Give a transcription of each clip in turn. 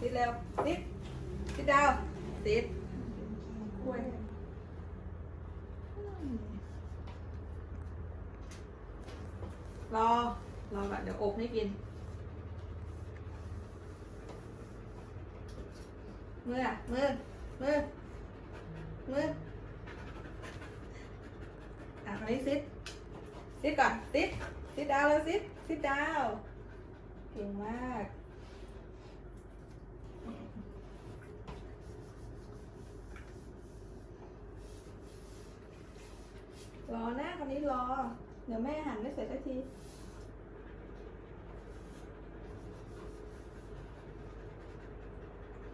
ติดเร็วติดติดดาวติดกล้วยรอ รอแบบเดี๋ยวอบให้กิน มืออะมือมือมืออะคราวนี้ซิดซิดก่อนซิดซิดดาวแล้วซิดซิดดาว เก่งมาก รอนะคราวนี้รอ เดี๋ยวแม่หันไม่เสร็จสักที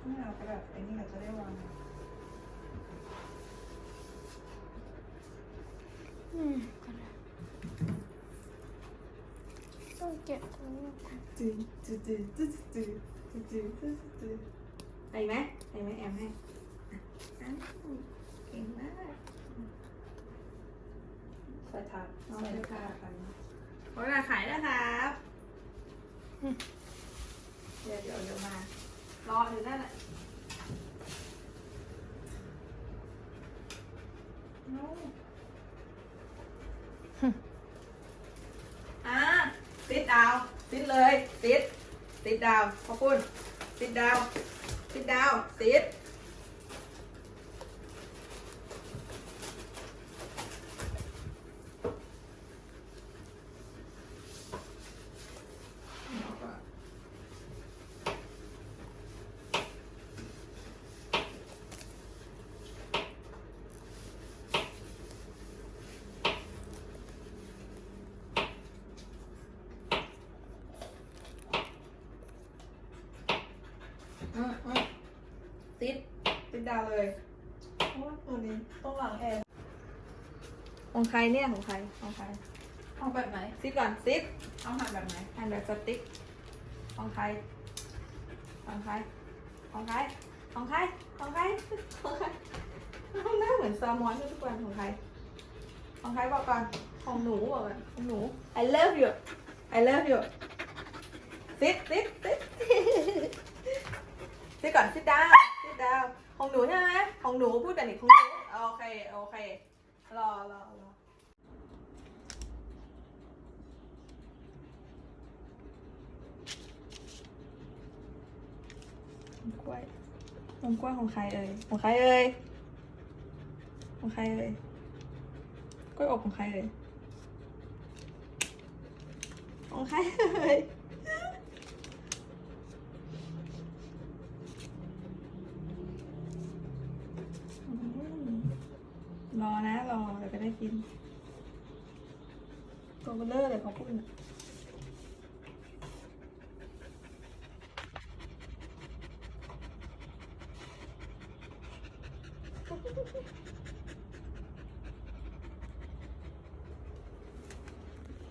ไม่เอากระดาษไอ้นี่เราจะได้วางอืมก่อนนะต้องเก็บตรงนี้ก่อนจืดจืดจืดจืดจืดจืดจืดจืดจืดไปไหมไปไหมแอมให้อะอะเก่งมากใส่ถาดเอาใส่ถาดกันโอ้ยขาย นะครับเดี๋ยวเดี๋ยวเดี๋ยวมา รออยู่นั่นแหละเอาอะติดดาว ติดเลย ติด ติดดาว ขอบคุณ ติดดาว ติดดาว ติด อืมอืม ติดติดดาวเลยเพราะว่าตัวนี้ต้องล้างแอร์ของใครเนี่ยของใครของใครเอาแบบไหนซิดก่อนซิดเอาหั่นแบบไหนอันแบบสติ๊กของใครของใครของใครของใครของใครของใครหน้าเหมือนแซลมอนทุกวันของใครของใครบอกก่อนของหนูบอกก่อนของหนู I love you I love you ซิดซิดซิดซิดก่อนซิดดาวซิ ดาวของหนูใช่ไหมของหนูพูดแบบนี้ของหนูโอเคโอเค รอรอรอกล้วยนมกล้วยของใครเอ่ยของใครเอ่ยของใครเอ่ยกล้วยอบของใครเอ่ยของใครเอ่ย ได้กิน ตัวเบลเลอร์เลยของคุณ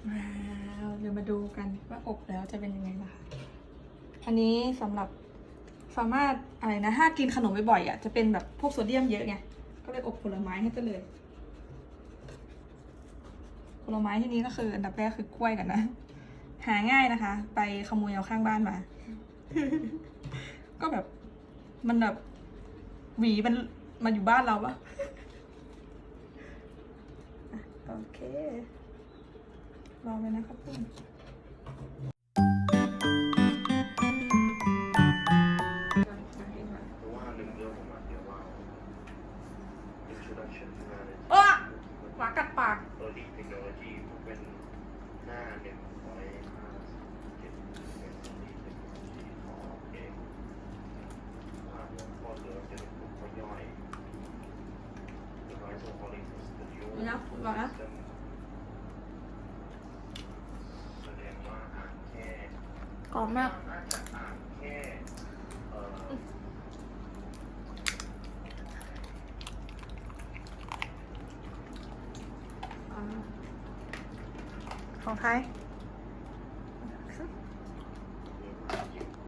ว้าวเดี๋ยวมาดูกันว่าอบแล้วจะเป็นยังไงนะคะ อันนี้สำหรับสามารถอะไรนะถ้ากินขนมบ่อยๆอะจะเป็นแบบพวกโซเดียมเยอะไง ก็เลยอบผลไม้ให้ไปเลย ผลไม้ที่นี้ก็คืออันดับแรกคือกล้วยกันนะ หาง่ายนะคะ ไปขโมยเอาข้างบ้านมา ก็แบบ มันแบบหวีมันมาอยู่บ้านเราปะโอเครอไปนะครับคุณ นะบอกนะกรอบมากของไทย